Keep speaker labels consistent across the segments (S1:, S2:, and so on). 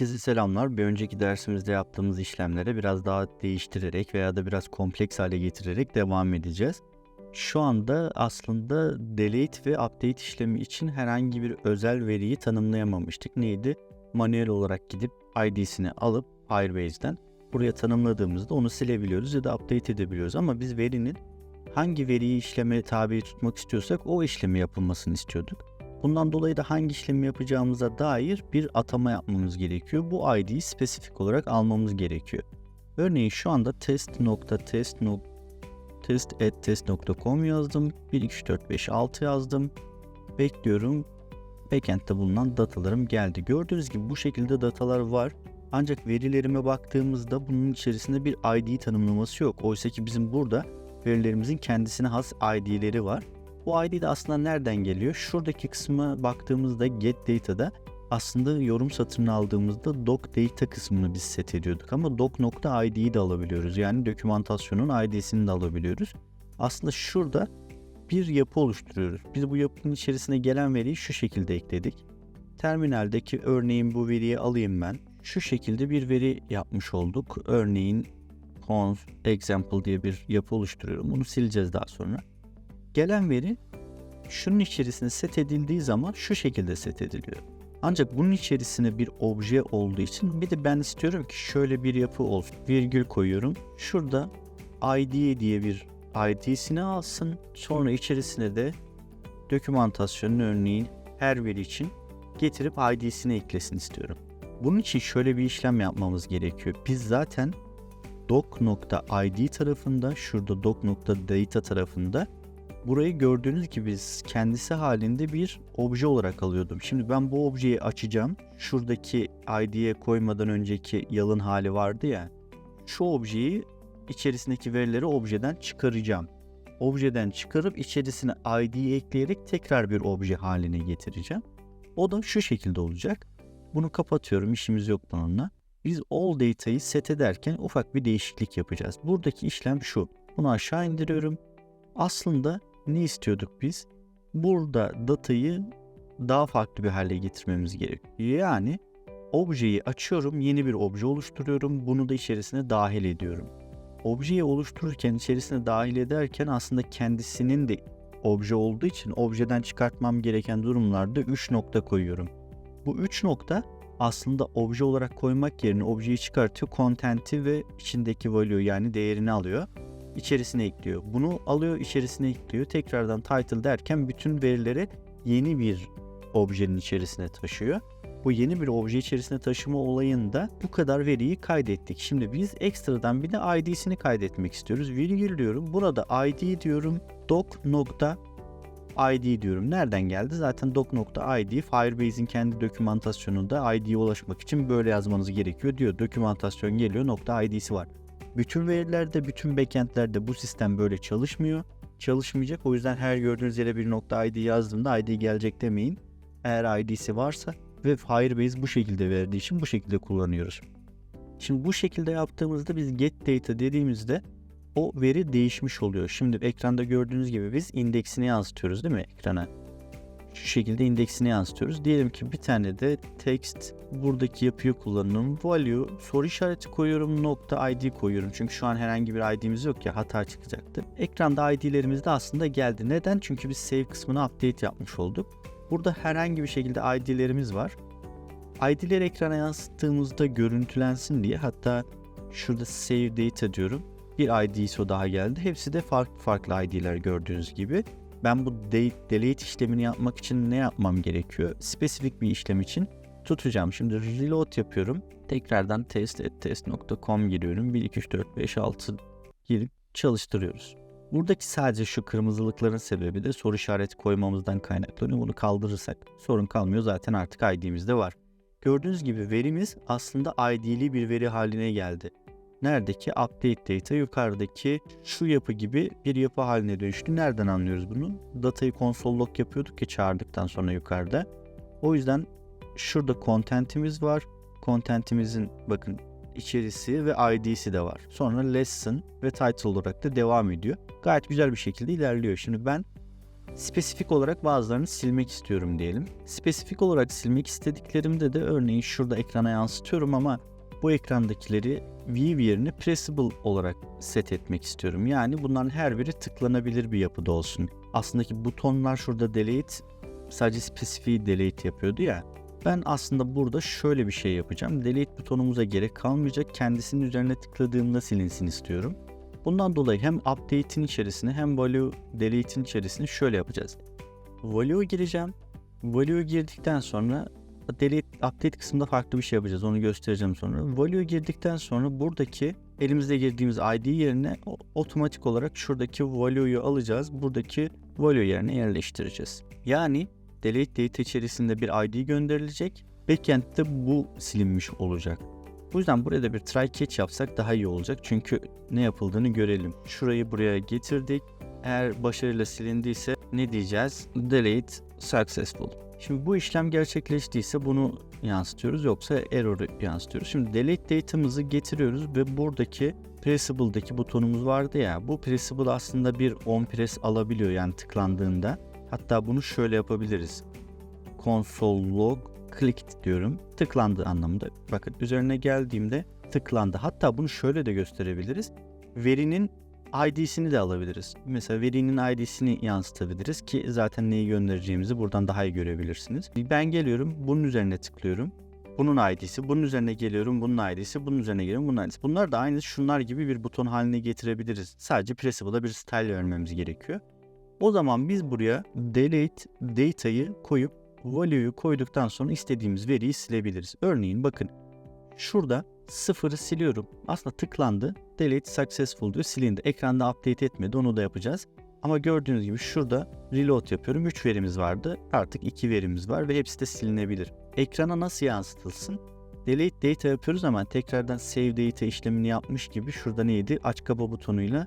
S1: Herkese selamlar. Bir önceki dersimizde yaptığımız işlemlere biraz daha değiştirerek veya da biraz kompleks hale getirerek devam edeceğiz. Şu anda aslında delete ve update işlemi için herhangi bir özel veriyi tanımlayamamıştık. Neydi? Manuel olarak gidip ID'sini alıp Firebase'den buraya tanımladığımızda onu silebiliyoruz ya da update edebiliyoruz. Ama biz verinin hangi veriyi işleme tabi tutmak istiyorsak o işlemi yapılmasını istiyorduk. Bundan dolayı da hangi işlemi yapacağımıza dair bir atama yapmamız gerekiyor. Bu ID'yi spesifik olarak almamız gerekiyor. Örneğin şu anda test.test test@test.com yazdım. 1 2 3 4 5 6 yazdım. Bekliyorum. Backend'de bulunan datalarım geldi. Gördüğünüz gibi bu şekilde datalar var. Ancak verilerime baktığımızda bunun içerisinde bir ID tanımlaması yok. Oysa ki bizim burada verilerimizin kendisine has ID'leri var. Bu ID de aslında nereden geliyor? Şuradaki kısma baktığımızda get data'da aslında yorum satırını aldığımızda doc data kısmını biz set ediyorduk ama doc.id'yi de alabiliyoruz. Yani dokümantasyonun ID'sini de alabiliyoruz. Aslında şurada bir yapı oluşturuyoruz. Biz bu yapının içerisine gelen veriyi şu şekilde ekledik. Terminaldeki örneğin bu veriyi alayım ben. Şu şekilde bir veri yapmış olduk. Örneğin conf example diye bir yapı oluşturuyorum. Bunu sileceğiz daha sonra. Gelen veri şunun içerisine set edildiği zaman şu şekilde set ediliyor. Ancak bunun içerisine bir obje olduğu için bir de ben istiyorum ki şöyle bir yapı olsun. Virgül koyuyorum. Şurada ID diye bir ID'sini alsın. Sonra içerisine de dokümantasyonun örneğin her veri için getirip ID'sini eklesin istiyorum. Bunun için şöyle bir işlem yapmamız gerekiyor. Biz zaten doc.id tarafında, şurada doc.data tarafında burayı gördüğünüz gibi kendisi halinde bir obje olarak alıyordum. Şimdi ben bu objeyi açacağım. Şuradaki ID'ye koymadan önceki yalın hali vardı ya. Şu objeyi içerisindeki verileri objeden çıkaracağım. Objeden çıkarıp içerisine ID'yi ekleyerek tekrar bir obje haline getireceğim. O da şu şekilde olacak. Bunu kapatıyorum. işimiz yok bununla. Biz all data'yı set ederken ufak bir değişiklik yapacağız. Buradaki işlem şu. Bunu aşağı indiriyorum. Aslında ne istiyorduk biz? Burada datayı daha farklı bir hale getirmemiz gerekiyor. Yani objeyi açıyorum, yeni bir obje oluşturuyorum. Bunu da içerisine dahil ediyorum. Objeyi oluştururken, içerisine dahil ederken aslında kendisinin de obje olduğu için objeden çıkartmam gereken durumlarda 3 nokta koyuyorum. Bu 3 nokta aslında obje olarak koymak yerine objeyi çıkartıyor, content'i ve içindeki value yani değerini alıyor içerisine ekliyor. Bunu alıyor içerisine ekliyor. Tekrardan title derken bütün verileri yeni bir objenin içerisine taşıyor. Bu yeni bir obje içerisine taşıma olayında bu kadar veriyi kaydettik. Şimdi biz ekstradan bir de ID'sini kaydetmek istiyoruz. Virgül diyorum. Burada ID diyorum. doc nokta ID diyorum. Nereden geldi? Zaten doc.id Firebase'in kendi dokümantasyonunda ID'ye ulaşmak için böyle yazmanız gerekiyor diyor. Dokümantasyon geliyor nokta ID'si var. Bütün verilerde, bütün backendlerde bu sistem böyle çalışmıyor. Çalışmayacak. O yüzden her gördüğünüz yere bir nokta ID yazdığımda ID gelecek demeyin. Eğer ID'si varsa ve Firebase bu şekilde verdiği için bu şekilde kullanıyoruz. Şimdi bu şekilde yaptığımızda biz get data dediğimizde o veri değişmiş oluyor. Şimdi ekranda gördüğünüz gibi biz indeksini yansıtıyoruz değil mi ekrana? Şu şekilde indeksini yansıtıyoruz. Diyelim ki bir tane de text buradaki yapıyı kullanıyorum. Value soru işareti koyuyorum nokta id koyuyorum. Çünkü şu an herhangi bir id'miz yok ya hata çıkacaktı. Ekranda id'lerimiz de aslında geldi. Neden? Çünkü biz save kısmına update yapmış olduk. Burada herhangi bir şekilde id'lerimiz var. ID'leri ekrana yansıttığımızda görüntülensin diye hatta şurada save data diyorum. Bir ID ISO daha geldi. Hepsi de farklı farklı ID'ler gördüğünüz gibi ben bu delete işlemini yapmak için ne yapmam gerekiyor? Spesifik bir işlem için tutacağım. Şimdi reload yapıyorum. Tekrardan test.test.com giriyorum. 1, 2, 3, 4, 5, 6 girip çalıştırıyoruz. Buradaki sadece şu kırmızılıkların sebebi de soru işareti koymamızdan kaynaklanıyor. Bunu kaldırırsak sorun kalmıyor. Zaten artık ID'miz de var. Gördüğünüz gibi verimiz aslında ID'li bir veri haline geldi. Neredeki update data yukarıdaki şu yapı gibi bir yapı haline dönüştü. Nereden anlıyoruz bunu? Datayı console log yapıyorduk ki çağırdıktan sonra yukarıda. O yüzden şurada content'imiz var. Content'imizin bakın içerisi ve ID'si de var. Sonra lesson ve title olarak da devam ediyor. Gayet güzel bir şekilde ilerliyor. Şimdi ben Spesifik olarak bazılarını silmek istiyorum diyelim. Spesifik olarak silmek istediklerimde de örneğin şurada ekrana yansıtıyorum ama bu ekrandakileri view yerine pressable olarak set etmek istiyorum. Yani bunların her biri tıklanabilir bir yapıda olsun. Aslında ki butonlar şurada delete sadece spesifiği delete yapıyordu ya. Ben aslında burada şöyle bir şey yapacağım. Delete butonumuza gerek kalmayacak. Kendisinin üzerine tıkladığımda silinsin istiyorum. Bundan dolayı hem update'in içerisine hem value delete'in içerisine şöyle yapacağız. Value gireceğim. Value girdikten sonra delete update kısmında farklı bir şey yapacağız. Onu göstereceğim sonra. Value girdikten sonra buradaki elimizde girdiğimiz ID yerine otomatik olarak şuradaki value'yu alacağız. Buradaki value yerine yerleştireceğiz. Yani delete date içerisinde bir ID gönderilecek. Backend'de bu silinmiş olacak. Bu yüzden buraya da bir try catch yapsak daha iyi olacak. Çünkü ne yapıldığını görelim. Şurayı buraya getirdik. Eğer başarıyla silindiyse ne diyeceğiz? Delete successful. Şimdi bu işlem gerçekleştiyse bunu yansıtıyoruz yoksa error'ı yansıtıyoruz. Şimdi delete date'ımızı getiriyoruz ve buradaki pressable'daki butonumuz vardı ya bu pressable aslında bir on press alabiliyor yani tıklandığında. Hatta bunu şöyle yapabiliriz. Console log clicked diyorum. Tıklandı anlamında. Bakın üzerine geldiğimde tıklandı. Hatta bunu şöyle de gösterebiliriz. Verinin ID'sini de alabiliriz. Mesela verinin ID'sini yansıtabiliriz ki zaten neyi göndereceğimizi buradan daha iyi görebilirsiniz. Ben geliyorum bunun üzerine tıklıyorum. Bunun ID'si, bunun üzerine geliyorum, bunun ID'si, bunun üzerine geliyorum, bunun ID'si. Bunlar da aynı şunlar gibi bir buton haline getirebiliriz. Sadece Pressable'a bir style vermemiz gerekiyor. O zaman biz buraya delete data'yı koyup value'yu koyduktan sonra istediğimiz veriyi silebiliriz. Örneğin bakın şurada sıfırı siliyorum. Aslında tıklandı. Delete successful diyor silindi. Ekranda update etmedi onu da yapacağız. Ama gördüğünüz gibi şurada reload yapıyorum. 3 verimiz vardı. Artık 2 verimiz var ve hepsi de silinebilir. Ekrana nasıl yansıtılsın? Delete data yapıyoruz ama tekrardan save data işlemini yapmış gibi şurada neydi? Aç kapa butonuyla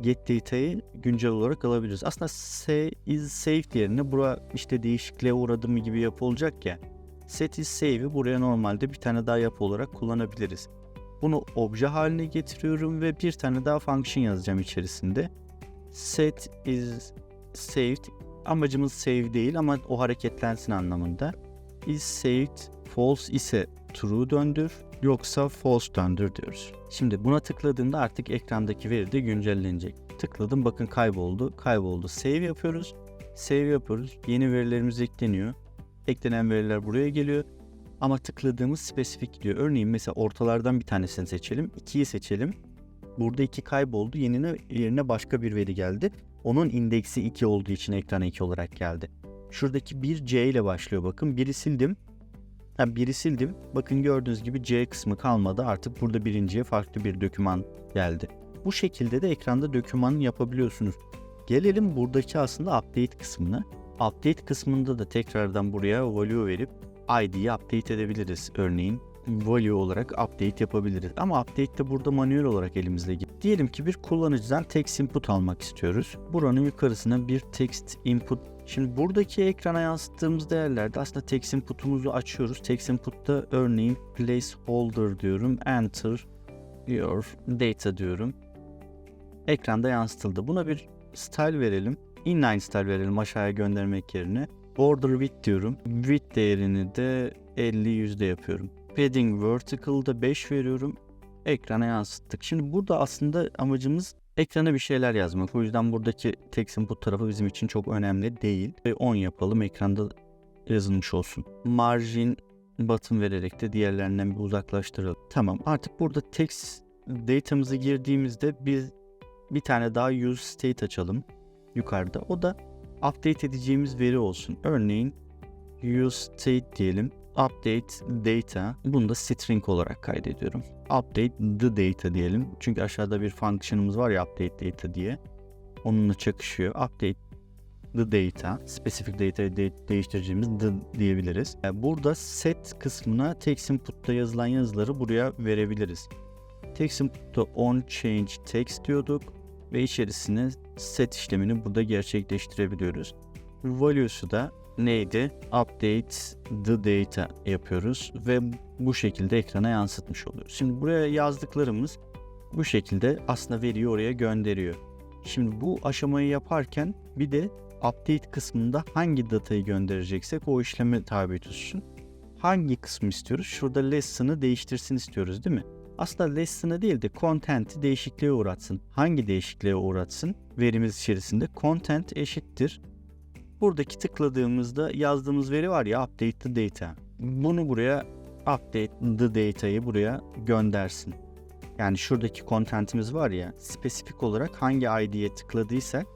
S1: get data'yı güncel olarak alabiliriz. Aslında is saved yerine bura işte değişikliğe uğradı mı gibi yapı olacak ya. Set is save'i buraya normalde bir tane daha yapı olarak kullanabiliriz. Bunu obje haline getiriyorum ve bir tane daha function yazacağım içerisinde. Set is saved amacımız save değil ama o hareketlensin anlamında. Is saved false ise true döndür yoksa false döndür diyoruz. Şimdi buna tıkladığımda artık ekrandaki veri de güncellenecek. Tıkladım bakın kayboldu. Kayboldu. Save yapıyoruz. Save yapıyoruz. Yeni verilerimiz ekleniyor. Eklenen veriler buraya geliyor. Ama tıkladığımız spesifik diyor. Örneğin mesela ortalardan bir tanesini seçelim. 2'yi seçelim. Burada 2 kayboldu. Yenine, yerine başka bir veri geldi. Onun indeksi 2 olduğu için ekrana 2 olarak geldi. Şuradaki bir C ile başlıyor bakın. Biri sildim. Ha, biri sildim. Bakın gördüğünüz gibi C kısmı kalmadı. Artık burada birinciye farklı bir döküman geldi. Bu şekilde de ekranda döküman yapabiliyorsunuz. Gelelim buradaki aslında update kısmına. Update kısmında da tekrardan buraya value verip ID'yi update edebiliriz. Örneğin value olarak update yapabiliriz. Ama update de burada manuel olarak elimizde. gibi. Diyelim ki bir kullanıcıdan text input almak istiyoruz. Buranın yukarısına bir text input Şimdi buradaki ekrana yansıttığımız değerlerde aslında text input'umuzu açıyoruz. Text input'ta örneğin placeholder diyorum. Enter your data diyorum. Ekranda yansıtıldı. Buna bir style verelim. Inline style verelim aşağıya göndermek yerine. Border width diyorum. Width değerini de 50 yüzde yapıyorum. Padding vertical'da 5 veriyorum. Ekrana yansıttık. Şimdi burada aslında amacımız ekrana bir şeyler yazmak. O yüzden buradaki text input tarafı bizim için çok önemli değil. Ve 10 yapalım ekranda yazılmış olsun. Margin button vererek de diğerlerinden bir uzaklaştıralım. Tamam artık burada text datamızı girdiğimizde biz bir tane daha use state açalım yukarıda. O da update edeceğimiz veri olsun. Örneğin use state diyelim. Update data. Bunu da string olarak kaydediyorum. Update the data diyelim. Çünkü aşağıda bir function'ımız var ya update data diye. Onunla çakışıyor. Update the data. Specific data'yı de- değiştireceğimiz the diyebiliriz. Yani burada set kısmına text input'ta yazılan yazıları buraya verebiliriz. Text input'ta on change text diyorduk ve içerisine set işlemini burada gerçekleştirebiliyoruz. Value'su da neydi? Update the data yapıyoruz ve bu şekilde ekrana yansıtmış oluyoruz. Şimdi buraya yazdıklarımız bu şekilde aslında veriyi oraya gönderiyor. Şimdi bu aşamayı yaparken bir de update kısmında hangi datayı göndereceksek o işleme tabi tutsun. Hangi kısmı istiyoruz? Şurada lesson'ı değiştirsin istiyoruz değil mi? Aslında lesson'ı değil de content'i değişikliğe uğratsın. Hangi değişikliğe uğratsın? Verimiz içerisinde content eşittir. Buradaki tıkladığımızda yazdığımız veri var ya update the data. Bunu buraya update the data'yı buraya göndersin. Yani şuradaki contentimiz var ya spesifik olarak hangi ID'ye tıkladıysak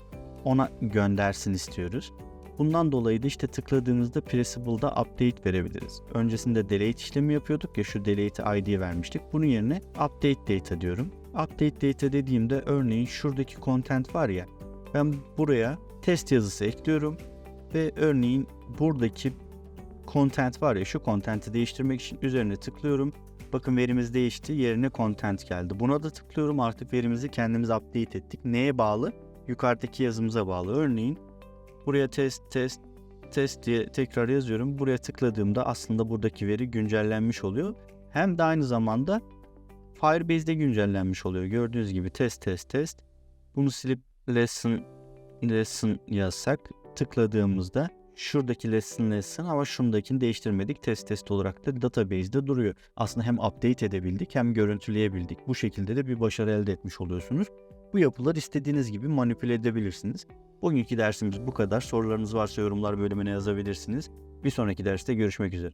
S1: ona göndersin istiyoruz. Bundan dolayı da işte tıkladığımızda Pressable'da update verebiliriz. Öncesinde delete işlemi yapıyorduk ya şu delete ID vermiştik. Bunun yerine update data diyorum. Update data dediğimde örneğin şuradaki content var ya ben buraya test yazısı ekliyorum ve örneğin buradaki content var ya şu content'i değiştirmek için üzerine tıklıyorum. Bakın verimiz değişti yerine content geldi. Buna da tıklıyorum artık verimizi kendimiz update ettik. Neye bağlı? Yukarıdaki yazımıza bağlı. Örneğin buraya test test test diye tekrar yazıyorum. Buraya tıkladığımda aslında buradaki veri güncellenmiş oluyor. Hem de aynı zamanda Firebase'de güncellenmiş oluyor. Gördüğünüz gibi test test test. Bunu silip lesson lesson yazsak tıkladığımızda şuradaki lesson lesson ama şundakini değiştirmedik. Test test olarak da database'de duruyor. Aslında hem update edebildik hem görüntüleyebildik. Bu şekilde de bir başarı elde etmiş oluyorsunuz. Bu yapılar istediğiniz gibi manipüle edebilirsiniz. Bugünkü dersimiz bu kadar. Sorularınız varsa yorumlar bölümüne yazabilirsiniz. Bir sonraki derste görüşmek üzere.